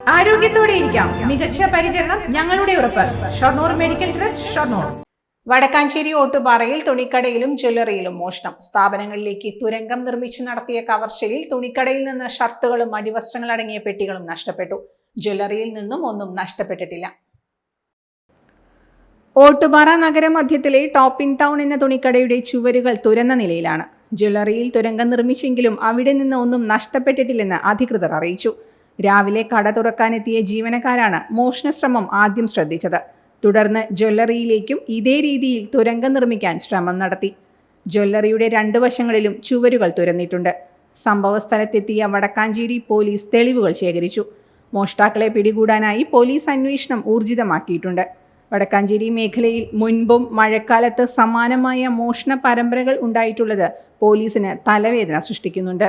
ആരോഗ്യത്തോടെ ഇരിക്കാം. മികച്ച പരിചരണം ഞങ്ങളുടെ ഉറപ്പ്. Shoranur medical trust Shoranur. Vadakkanchery ഓട്ടുപാറയിൽ തുണിക്കടയിലും ജ്വല്ലറിയിലും മോഷണം. സ്ഥാപനങ്ങളിലേക്ക് തുരങ്കം നിർമ്മിച്ച് നടത്തിയ കവർച്ചയിൽ തുണിക്കടയിൽ നിന്ന് ഷർട്ടുകളും അടിവസ്ത്രങ്ങളും അടങ്ങിയ പെട്ടികളും നഷ്ടപ്പെട്ടു. ജ്വല്ലറിയിൽ നിന്നും ഒന്നും നഷ്ടപ്പെട്ടിട്ടില്ല. ഓട്ടുപാറ നഗരമധ്യത്തിലെ മധ്യത്തിലെ ടോപ്പിൻ ടൗൺ എന്ന തുണിക്കടയുടെ ചുവരുകൾ തുരന്ന നിലയിലാണ്. ജ്വല്ലറിയിൽ തുരങ്കം നിർമ്മിച്ചെങ്കിലും അവിടെ നിന്ന് ഒന്നും നഷ്ടപ്പെട്ടിട്ടില്ലെന്ന് അധികൃതർ അറിയിച്ചു. രാവിലെ കട തുറക്കാനെത്തിയ ജീവനക്കാരാണ് മോഷണശ്രമം ആദ്യം ശ്രദ്ധിച്ചത്. തുടർന്ന് ജ്വല്ലറിയിലേക്കും ഇതേ രീതിയിൽ തുരങ്കം നിർമ്മിക്കാൻ ശ്രമം നടത്തി. ജ്വല്ലറിയുടെ രണ്ട് വശങ്ങളിലും ചുവരുകൾ തുരന്നിട്ടുണ്ട്. സംഭവസ്ഥലത്തെത്തിയ വടക്കാഞ്ചേരി പോലീസ് തെളിവുകൾ ശേഖരിച്ചു. മോഷ്ടാക്കളെ പിടികൂടാനായി പോലീസ് അന്വേഷണം ഊർജിതമാക്കിയിട്ടുണ്ട്. വടക്കാഞ്ചേരി മേഖലയിൽ മുൻപും മഴക്കാലത്ത് സമാനമായ മോഷണ പരമ്പരകൾ ഉണ്ടായിട്ടുള്ളത് പോലീസിന് തലവേദന സൃഷ്ടിക്കുന്നുണ്ട്.